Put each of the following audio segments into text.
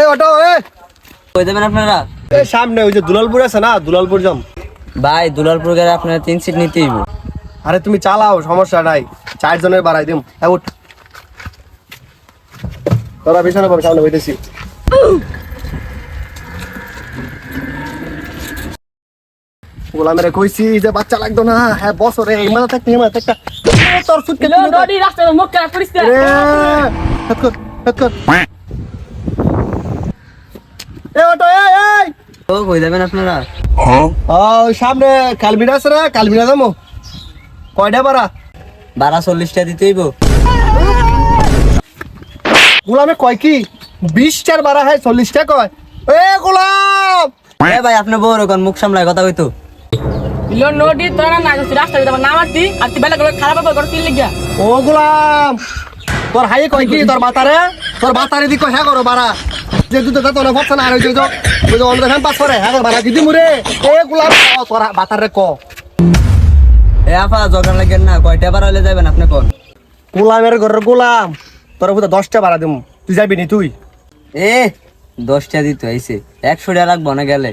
এ auto এ। কই দেবেন আপনারা? এ সামনে ওই যে দুলালপুর আছে না? দুলালপুর যাম। ভাই দুলালপুর গেলে আপনারা তিন সিট নিতেই হইবো। আরে তুমি চালাও সমস্যা নাই। চারজনের বাড়াই দিম। হ্যাঁ উঠ। তোরা পিছনে পাবে সামনে গোলামেরে কইছি যে বাচ্চা লাগতো না। হ্যাঁ বছরে থাকতে হিমালয় থাকতে। তোর রাস্তা মুখ করিস রে হাত কর হাত কর এ অটো এই এই ও কই দেবেন আপনারা? ও ওই সামনে কালমিনা আছে না কালমিনা যাব। কয়টা পারা বারো চল্লিশটা দিতে হইব। গোলামে কয় কি? বিশটার বারা হয় চল্লিশটা কয়। এ গোলাম! এ ভাই আপনি বড় কোন মুখ সামলায় কথা কইতো। লো নদী তোরা না গেছিস রাস্তা দিয়ে না মারতি আর তুই বেলা খারাপ ব্যাপার করে চিল্লি গিয়া ও গোলাম! তোর হাই কয় কি? তোর বাতারে? তোর বাতারে দি কয় হ্যাঁ করো বারা যে তো আর পাস করে হ্যাঁ বারা দিদি মুরে এ গোলাম ক, তোর বাতারে ক। এ আফা জগান লাগেন না কয়টা বার হইলে যাবেন আপনি কোন? গোলামের ঘরের গোলাম তোর বুঝা দশটা বারা দিম। তুই যাবি নি তুই? এ দশটা দিতে আইছে একশো টাকা লাগবো না গেলে।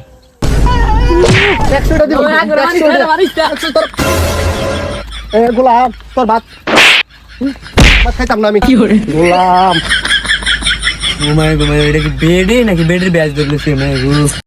একশোটা দিব? এ গোলাম তোর ভাত ভাত খাইতাম না আমি। গোলাম। ঘুমাই ঘুমায় এটা কি বেডে নাকি বেডের ব্যাজ ধরলেছে